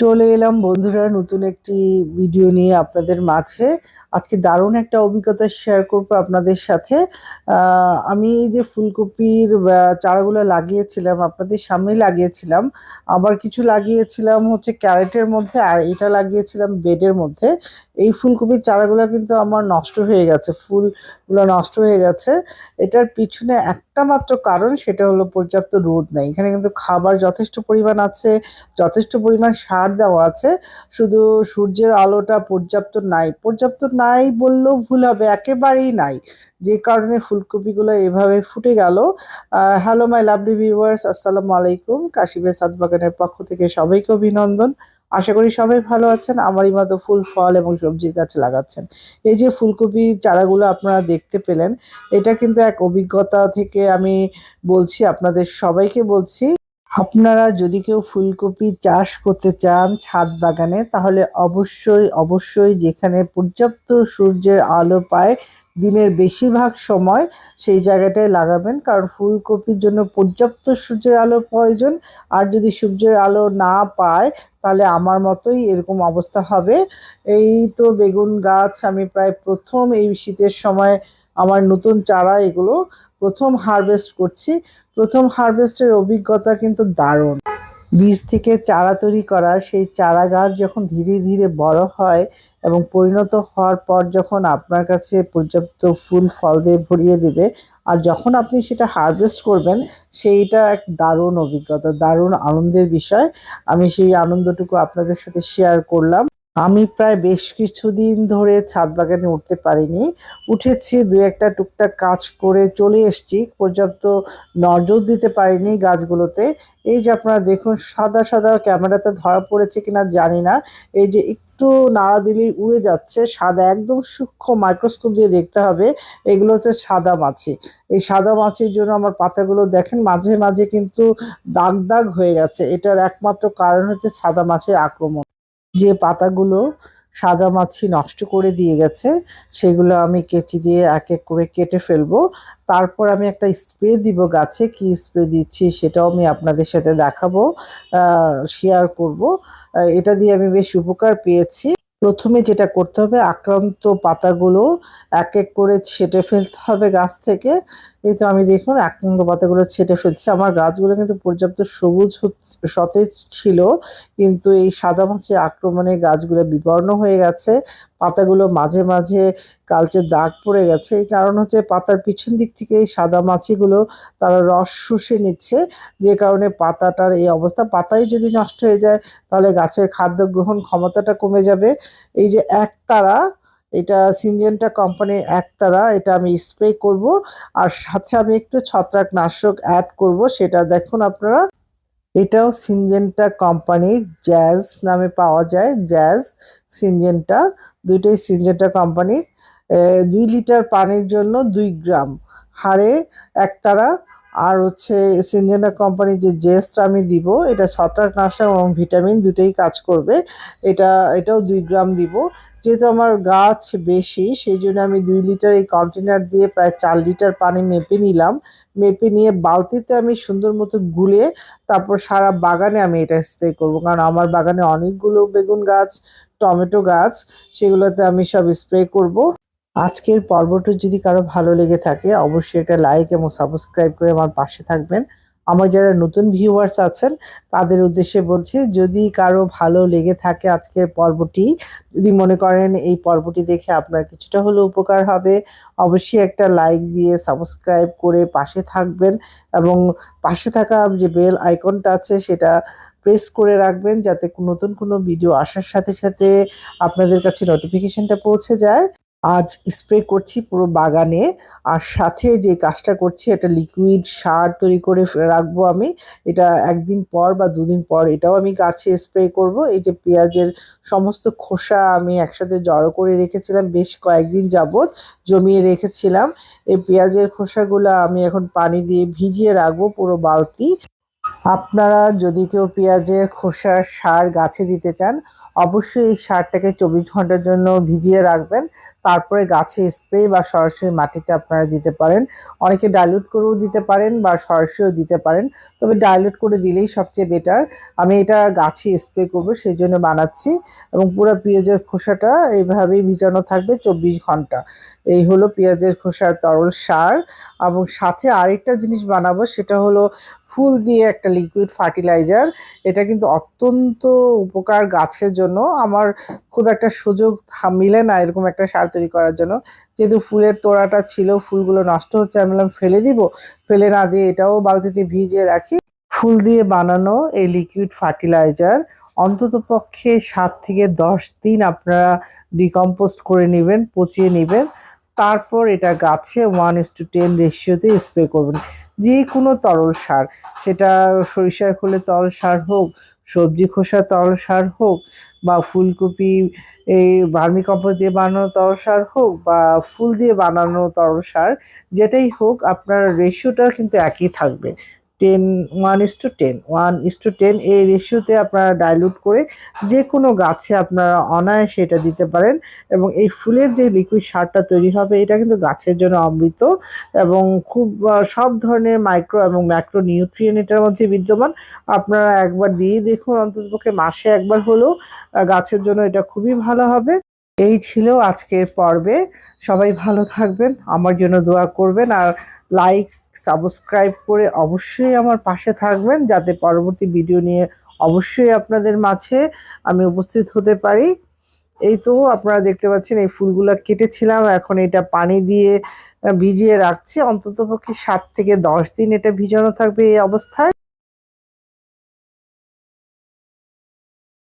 চলে এলাম বন্ধুরা নতুন একটি ভিডিও নিয়ে আপনাদের মাঝে। আজকে দারুণ একটা অভিজ্ঞতা শেয়ার করব আপনাদের সাথে। আমি এই যে ফুলকপির চারাগুলো লাগিয়েছিলাম, আপনাদের সামনে লাগিয়েছিলাম। আবার কিছু লাগিয়েছিলাম হচ্ছে ক্যারেটের মধ্যে আর এটা লাগিয়েছিলাম বেডের মধ্যে। এই ফুলকপির চারাগুলো কিন্তু আমার নষ্ট হয়ে গেছে, ফুলগুলো নষ্ট হয়ে গেছে। এটার পিছনে একটা মাত্র কারণ সেটা হলো পর্যাপ্ত রোদ নেই। এখানে কিন্তু খাবার যথেষ্ট পরিমাণ আছে, যথেষ্ট পরিমাণ সার দেওয়া আছে, শুধু সূর্যের আলোটা পর্যাপ্ত নাই। পর্যাপ্ত নাই বললেও ভুল হবে, একেবারেই নাই। যে কারণে ফুলকপিগুলো এভাবে ফুটে গেল। হ্যালো মাই লাভলি ভিউয়ার্স আসসালামু আলাইকুম। কাশিবে সাদবাগানের পক্ষ থেকে সবাইকে অভিনন্দন। আশা করি সবাই ভালো আছেন, আমারই মতো ফুল ফল এবং সবজির গাছ লাগাচ্ছেন। এই যে ফুলকপি চারাগুলো আপনারা দেখতে পেলেন, এটা কিন্তু এক অভিজ্ঞতা থেকে আমি বলছি, আপনাদের সবাইকে বলছি। আপনারা যদি কেউ ফুলকপি চাষ করতে চান ছাদ বাগানে, তাহলে অবশ্যই অবশ্যই যেখানে পর্যাপ্ত সূর্যের আলো পায়, দিনের বেশিরভাগ সময় সেই জায়গাটায় লাগাবেন। কারণ ফুলকপির জন্য পর্যাপ্ত সূর্যের আলো প্রয়োজন। আর যদি সূর্যের আলো না পায়, তাহলে আমার মতোই এরকম অবস্থা হবে। এই তো বেগুন গাছ আমি প্রায় প্রথম এই শীতের সময় আমার নতুন চারা এগুলো প্রথম হারভেস্ট করছি। প্রথম হারভেস্টের অভিজ্ঞতা কিন্তু দারুণ। বীজ থেকে চারা তৈরি করা, সেই চারা গাছ যখন ধীরে ধীরে বড় হয় এবং পরিণত হওয়ার পর যখন আপনার কাছে পর্যাপ্ত ফুল, ফল দিয়ে ভরিয়ে দেবে, আর যখন আপনি সেটা হারভেস্ট করবেন, সেইটা এক দারুণ অভিজ্ঞতা, দারুণ আনন্দের বিষয়। আমি সেই আনন্দটুকু আপনাদের সাথে শেয়ার করলাম। আমি প্রায় বেশ কিছুদিন ধরে ছাদ বাগানে উঠতে পারিনি। উঠেছি দু একটা টুকটাক কাজ করে চলে এসেছি। পর্যাপ্ত নজর দিতে পারিনি গাছগুলোতে। এই যে আপনারা দেখুন, সাদা সাদা ক্যামেরাতে ধরা পড়েছে কিনা জানি না। এই যে একটু নাড়া দিলেই উড়ে যাচ্ছে। সাদা একদম সূক্ষ্ম মাইক্রোস্কোপ দিয়ে দেখতে হবে। এগুলো হচ্ছে সাদা মাছি। এই সাদা মাছির জন্য আমার পাতাগুলো দেখেন, মাঝে মাঝে কিন্তু দাগ দাগ হয়ে গেছে এটার একমাত্র কারণ হচ্ছে সাদা মাছের আক্রমণ। যে পাতাগুলো সাদা মাছি নষ্ট করে দিয়ে গেছে, সেগুলো আমি কেচি দিয়ে এক এক করে কেটে ফেলব। তারপর আমি একটা স্প্রে দিব গাছে, কি স্প্রে দিচ্ছি সেটাও আমি আপনাদের সাথে দেখাবো শেয়ার করব। এটা দিয়ে আমি বেশ উপকার পেয়েছি। প্রথমে যেটা করতে হবে, আক্রান্ত পাতাগুলো এক এক করে ছেটে ফেলতে হবে গাছ থেকে। এই তো আমি দেখুন আক্রান্ত পাতাগুলো ছেটে ফেলছি। আমার গাছগুলো কিন্তু পর্যাপ্ত সবুজ সতেজ ছিল, কিন্তু এই সাদা মাছির আক্রমণে গাছগুলো বিবর্ণ হয়ে গেছে। পাতাগুলো মাঝে মাঝে কালচে দাগ পড়ে গেছে। এই কারণ হচ্ছে পাতার পিছন দিক থেকে এই সাদা মাছিগুলো তারা রস শুষে নিচ্ছে। যে কারণে পাতাটার এই অবস্থা, পাতাই যদি নষ্ট হয়ে যায়, তাহলে গাছের খাদ্য গ্রহণ ক্ষমতাটা কমে যাবে। এই যে একতারা এটা সিনজেন্টা কোম্পানির একতারা, এটা আমি স্প্রে করব। আর সাথে আমি একটু ছত্রাকনাশক অ্যাড করব, সেটা দেখুন আপনারা। এটাও সিনজেন্টা কোম্পানির জ্যাজ নামে পাওয়া যায় জ্যাজ সিনজেন্টা। দুইটাই সিনজেন্টা কোম্পানির দুই লিটার পানির জন্য দুই গ্রাম। হারে একতারা আর হচ্ছে সিনজেন্টা কোম্পানির যে জেস্ট আমি দিব, এটা ছত্রাকনাশক এবং ভিটামিন দুটোই কাজ করবে। এটা, এটাও দুই গ্রাম দিব। যেহেতু আমার গাছ বেশি সেই জন্য আমি দুই লিটার এই কন্টেনার দিয়ে প্রায় চার লিটার পানি মেপে নিলাম। মেপে নিয়ে বালতিতে আমি সুন্দর মতো গুলে তারপর সারা বাগানে আমি এটা স্প্রে করব। কারণ আমার বাগানে অনেকগুলো বেগুন গাছ, টমেটো গাছ, সেগুলোতে আমি সব স্প্রে করব। আজকের পর্বটি যদি কারও ভালো লেগে থাকে, অবশ্যই একটা লাইক এবং সাবস্ক্রাইব করে আমার পাশে থাকবেন। আমার যারা নতুন ভিউয়ার্স আছেন, তাদের উদ্দেশ্যে বলছি, যদি কারও ভালো লেগে থাকে আজকের পর্বটি, যদি মনে করেন এই পর্বটি দেখে আপনার কিছুটা হলেও উপকার হবে, অবশ্যই একটা লাইক দিয়ে সাবস্ক্রাইব করে পাশে থাকবেন এবং পাশে থাকা যে বেল আইকনটা আছে, সেটা প্রেস করে রাখবেন যাতে নতুন কোনো ভিডিও আসার সাথে সাথে আপনাদের কাছে নোটিফিকেশনটা পৌঁছে যায়। আজ স্প্রে করছি পুরো বাগানে আর সাথে যে কাজটা করছি এটা লিকুইড সার তৈরি করে রাখব আমি। এটা একদিন পর বা দুদিন পর এটাও আমি গাছে স্প্রে করব। এই যে পেঁয়াজের সমস্ত খোসা আমি একসাথে জড়ো করে রেখেছিলাম, বেশ কয়েকদিন যাবৎ জমিয়ে রেখেছিলাম। এই পেঁয়াজের খোসাগুলো আমি এখন পানি দিয়ে ভিজিয়ে রাখব পুরো বালতি। আপনারা যদি কেউ পেঁয়াজের খোসার সার গাছে দিতে চান অবশ্যই এই সারটাকে চব্বিশ ঘণ্টার জন্য ভিজিয়ে রাখবেন। তারপরে গাছে স্প্রে বা সরাসরি মাটিতে আপনারা দিতে পারেন। অনেকে ডাইলুট করেও দিতে পারেন বা সরাসরিও দিতে পারেন। তবে ডাইলুট করে দিলেই সবচেয়ে বেটার আমি এটা গাছে স্প্রে করব সেই জন্য বানাচ্ছি এবং পুরো পেঁয়াজের খোসাটা এইভাবেই ভিজানো থাকবে চব্বিশ ঘণ্টা। এই হলো পেঁয়াজের খোসার তরল সার। এবং সাথে আরেকটা জিনিস বানাবো, সেটা হলো ফুল দিয়ে একটা লিকুইড ফার্টিলাইজার এটা কিন্তু অত্যন্ত উপকার গাছের জন্য। আমার খুব একটা সুযোগ মিলে না এরকম একটা সার তৈরি করার জন্য। যেহেতু ফুলের তোড়াটা ছিল, ফুলগুলো নষ্ট হচ্ছে, আমি বললাম ফেলে দিব। ফেলে না দিয়ে এটাও বালতিতে ভিজিয়ে রাখি। ফুল দিয়ে বানানো এই লিকুইড ফার্টিলাইজার অন্তত পক্ষে সাত থেকে দশ দিন আপনারা ডিকম্পোস্ট করে নেবেন, পচিয়ে নেবেন। তারপর এটা গাছে ওয়ান ইস টু টেন রেশিওতে স্প্রে করবেন। যে কোনো তরল সার, সেটা সরিষার খোলে তরল সার হোক, সবজি খোসা তরল সার হোক, বা ফুলকপি এই ভার্মি দিয়ে বানানো তরল সার হোক, বা ফুল দিয়ে বানানো তরল সার, যেটাই হোক, আপনার রেশিওটা কিন্তু একই থাকবে। Ten one is to ten one is to ten এই রেশিওতে আপনারা ডাইলুট করে যে কোনো গাছে আপনারা অনায়াসে এটা দিতে পারেন এবং এই ফুলের যে লিকুইড সারটা তৈরি হবে এটা কিন্তু গাছের জন্য অমৃত এবং খুব সব ধরনের মাইক্রো এবং ম্যাক্রো নিউট্রিয়েন্ট এটার মধ্যে বিদ্যমান। আপনারা একবার দিয়ে দেখুন, অন্ততপক্ষে মাসে একবার হলেও গাছের জন্য এটা খুবই ভালো হবে। এই ছিল আজকের পর্বে। সবাই ভালো থাকবেন, আমার জন্য দোয়া করবেন আর লাইক সাবস্ক্রাইব করে অবশ্যই আমার পাশে থাকবেন যাতে পরবর্তী ভিডিও নিয়ে অবশ্যই আপনাদের মাঝে আমি উপস্থিত হতে পারি। এই তো আপনারা দেখতে পাচ্ছেন এই ফুলগুলো কেটেছিলাম, এখন এটা পানি দিয়ে ভিজিয়ে রাখছি। অন্ততপক্ষে সাত থেকে দশ দিন এটা ভিজানো থাকবে এই অবস্থায়।